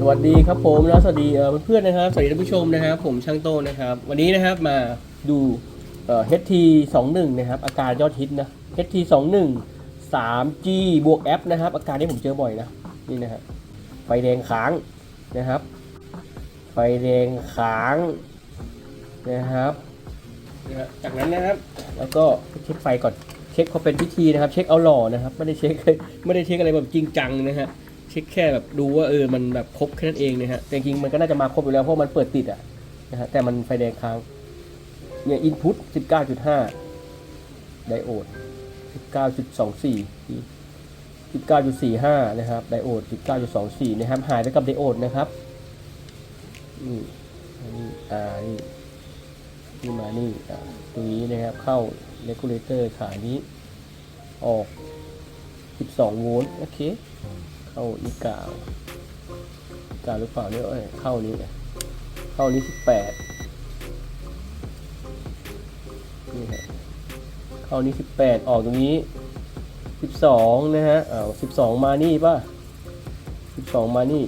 สวัสดีครับผมแล้วสวัสดีเพื่อนๆนะครับสวัสดีท่านผู้ชมนะครับ ผมช่างโต้นะครับ วันนี้นะครับมาดูเฮตีสอ่อ HT 21นะครับอาการยอดฮิตนะ HT 21 3G บวกแอปนะครับอาการนี้ผมเจอบ่อยนะนี่นะฮะไฟแดงค้างนะครับ ไฟแดงค้างนะครับจากนั้นนะครับแล้วก็เช็คไฟก่อนเช็คเขาเป็นพิธีนะครับ เช็คเอาหล่อนะครับ ไม่ได้เช็คไม่ได้เช็คอะไรแบบจริงจังนะฮะ เช็คแค่แบบดูว่าเออมันแบบครบแค่นั้นเองนะฮะแต่จริงมันก็น่าจะมาครบอยู่แล้วเพราะมันเปิดติดอะนะฮะแต่มันไฟแดงค้างเนี่ยอินพุต19.5 ไดโอด 19.24 19.45 นะครับไดโอด 19.24 นะครับ หายไปกับไดโอดนะครับ นี่อันนี่ อ่า นี่ นี่มา นี่ อ่า ตรงนี้นะครับ เข้าเลกูเลเตอร์ขานี้ ออก 12 โวลต์ โอเค เข้านี่กาวกาวหรือเปล่าเนี่ยเอ้ยเข้านี้เข้านี้สิบแปดนี่ฮะเข้านี้สิบแปดออกตรงนี้สิบสองนะฮะอ้าวสิบสองมานี่ป่ะสิบสองมานี่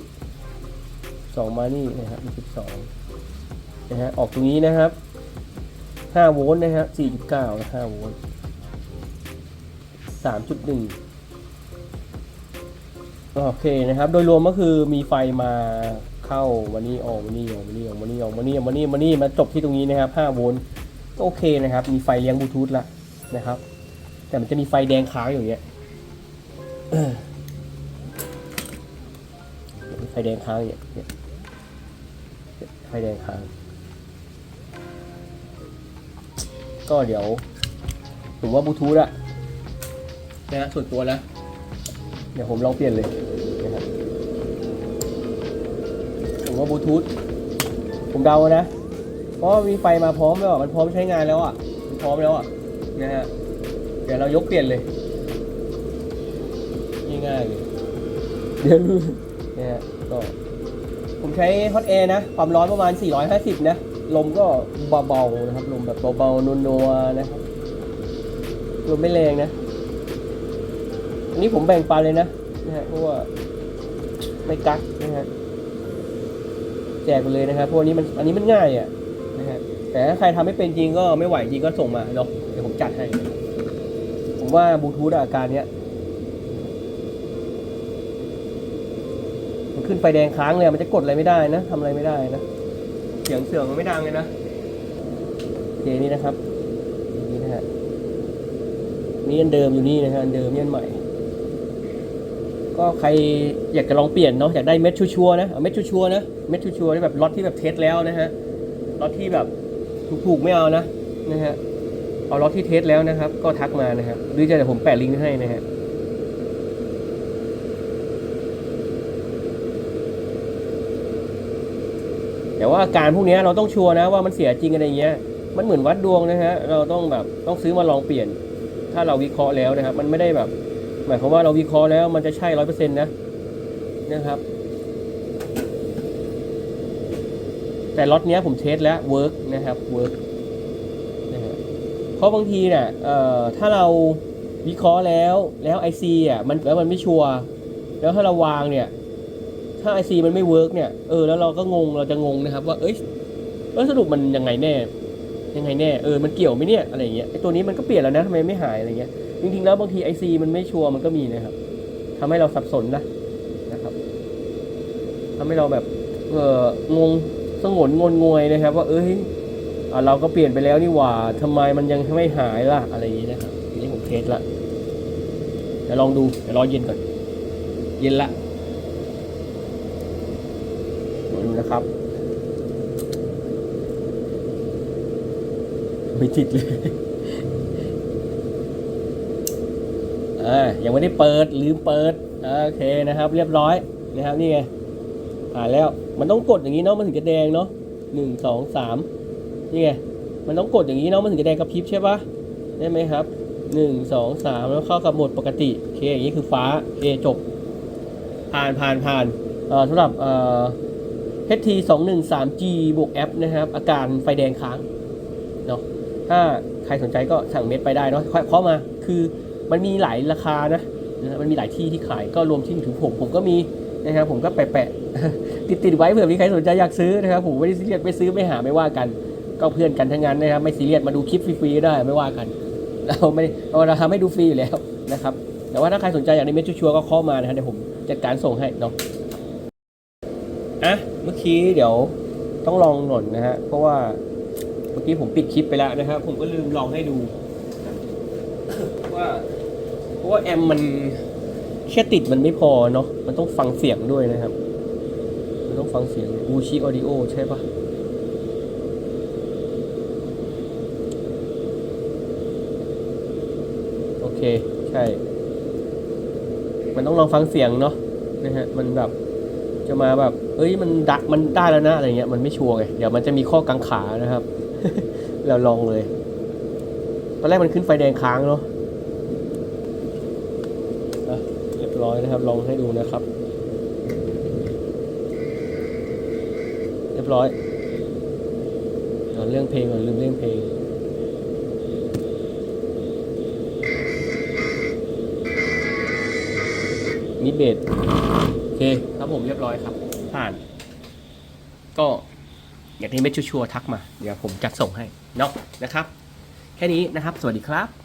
สองมานี่นะฮะมีสิบสองนะฮะออกตรงนี้นะครับห้าโวลต์นะฮะสี่จุดเก้าห้าโวลต์สามจุดหนึ่ง โอเคนะครับ โดยรวมก็คือมีไฟมาเข้าวันนี้ออกวันนี้ออกวันนี้ออกวันนี้ออกวันนี้ออกวันนี้วันนี้มาจบที่ตรงนี้นะครับ5โวลต์ก็โอเคนะครับ มีไฟเลี้ยงบลูทูธละนะครับ แต่มันจะมีไฟแดงค้างอยู่เงี้ยไฟแดงค้างอย่างเงี้ยเนี่ยไฟแดงค้าง ก็เดี๋ยวผมว่าบลูทูธอะนะฮะส่วนตัวนะ เดี๋ยวผมลองเปลี่ยนเลยนะครับผมว่าบลูทูธผมเดานะ เพราะว่ามีไฟมาพร้อมแล้วอะมันพร้อมใช้งานแล้วอะมันพร้อมแล้วอะนะฮะเดี๋ยวเรายกเปลี่ยนเลยง่ายๆเลยเดี๋ยวนะฮะก็ผมใช้ฮอตแอร์นะ ความร้อนประมาณ 450 นะ ลมก็เบาๆนะครับ ลมแบบเบาๆนัวๆนะครับลมไม่แรงนะ อันนี้ผมแบ่งปันเลยนะนะฮะเพราะว่าไม่กักนะฮะแจกไปเลยนะครับเพราะอันนี้มันอันนี้มันง่ายอะนะฮะแต่ถ้าใครทำไม่เป็นจริงก็ไม่ไหวจริงก็ส่งมาเนาะเดี๋ยวผมจัดให้ ผมว่าบลูทูธอาการเนี้ยมันขึ้นไฟแดงค้างเลยมันจะกดอะไรไม่ได้นะทำอะไรไม่ได้นะเสียงเสื่อมมันไม่ดังเลยนะโอเคนี่นะครับนี่นะฮะนี่อันเดิมอยู่นี่นะฮะอันเดิมนี่อันใหม่ ก็ใครอยากจะลองเปลี่ยนเนาะอยากได้เม็ดชัวร์ๆนะเอาเม็ดชัวร์ๆนะเม็ดชัวร์ๆที่แบบล็อตที่แบบเทสแล้วนะฮะล็อตที่แบบถูกๆไม่เอานะนะฮะเอาล็อตที่เทสแล้วนะครับ ก็ทักมานะครับหรือจะเดี๋ยวผมแปะลิงก์ให้นะฮะแต่ว่าอาการพวกนี้เราต้องชัวร์นะว่ามันเสียจริงอะไรเงี้ยมันเหมือนวัดดวงนะฮะเราต้องแบบต้องซื้อมาลองเปลี่ยน ถ้าเราวิเคราะห์แล้วนะครับ มันไม่ได้แบบ หมายความว่าเราวิเคราะห์แล้วมันจะใช่ร้อยเปอร์เซ็นต์นะนะครับ แต่ล็อตเนี้ยผมเทสแล้วเวิร์กนะครับเวิร์กนะฮะเพราะบางทีเนี่ยเอ่อถ้าเราวิเคราะห์แล้วแล้วไอซีอะมันแล้วมันไม่ชัวร์แล้วถ้าเราวางเนี่ย ถ้าไอซีมันไม่เวิร์กเนี่ยเออแล้วเราก็งงเราจะงงนะครับว่าเอ้ยเออสรุปมันยังไงแน่ยังไงแน่เออมันเกี่ยวไหมเนี่ยอะไรเงี้ยไอตัวนี้มันก็เปลี่ยนแล้วนะทำไมไม่หายอะไรเงี้ย จริงๆแล้วบางทีไอซีมันไม่ชัวร์มันก็มีนะครับทำให้เราสับสนนะนะครับทำให้เราแบบเอองงสงนงนงวยนะครับ ว่าเอ้ยอะเราก็เปลี่ยนไปแล้วนี่หว่าทำไมมันยังไม่หายล่ะอะไรอย่างนี้นะครับนี่ผมเทสละเดี๋ยวลองดูเดี๋ยวรอเย็นก่อน เย็นละดูนะครับไม่จิตเลย อ่ายังไม่ได้เปิดลืมเปิดโอเคนะครับ เรียบร้อยนะครับนี่ไงอ่านแล้วมันต้องกดอย่างนี้เนาะมันถึงจะแดงเนาะหนึ่งสองสามนี่ไงมันต้องกดอย่างนี้เนาะมันถึงจะแดงกระพริบใช่ปะได้ไหมครับหนึ่งสองสามแล้วเข้ากับโหมดปกติโอเคอย่างนี้คือฟ้าโอเคจบ ผ่านผ่านผ่านเอ่อสำหรับเอ่อ HT 2 1 3 G บวกแอปนะครับ อาการไฟแดงค้างเนาะถ้าใครสนใจก็สั่งเม็ดไปได้เนาะค่อยเข้ามาคือ มันมีหลายราคานะนะมันมีหลายที่ที่ขายก็รวมที่ถึงผมผมก็มีนะครับผมก็แปะๆติดติดๆไว้เผื่อมีใครสนใจอยากซื้อนะครับผมไม่ได้ซีเรียสไม่ซื้อไม่หาไม่ว่ากัน ก็เพื่อนกันทั้งนั้นนะครับไม่ซีเรียสมาดูคลิปฟรีๆได้ไม่ว่ากัน เราไม่เราทำให้ดูฟรีอยู่แล้วนะครับแต่ว่าถ้าใครสนใจอยากได้เม็ดชัวร์ๆก็เข้อมานะครับเดี๋ยวผมจัดการส่งให้เนาะอะเมื่อกี้เดี๋ยวต้องลองหน่อยนะฮะเพราะว่าเมื่อกี้ผมปิดคลิปไปแล้วนะครับผมก็ลืมลองให้ดูว่า เพราะว่าแอมมันแค่ติดมันไม่พอเนาะมันต้องฟังเสียงด้วยนะครับ มันต้องฟังเสียงบูชิออดิโอใช่ปะโอเค ใช่ มันต้องลองฟังเสียงเนาะนะฮะมันแบบจะมาแบบ เอ้ยมันดักมันได้แล้วนะอะไรเงี้ยมันไม่ชัวร์ไงเดี๋ยวมันจะมีข้อกังขานะครับ เราลองเลยตอนแรกมันขึ้นไฟแดงค้างเนาะเรียบร้อยนะครับ ลองให้ดูนะครับ เรียบร้อยเรื่องเพลงก่อนลืมเรื่องเพลงมีเบสโอเคครับผมเรียบร้อยครับ ผ่าน ก็อยากได้เม็ดชัวร์ทักมา เดี๋ยวผมจัดส่งให้เนาะนะครับ แค่นี้นะครับ สวัสดีครับ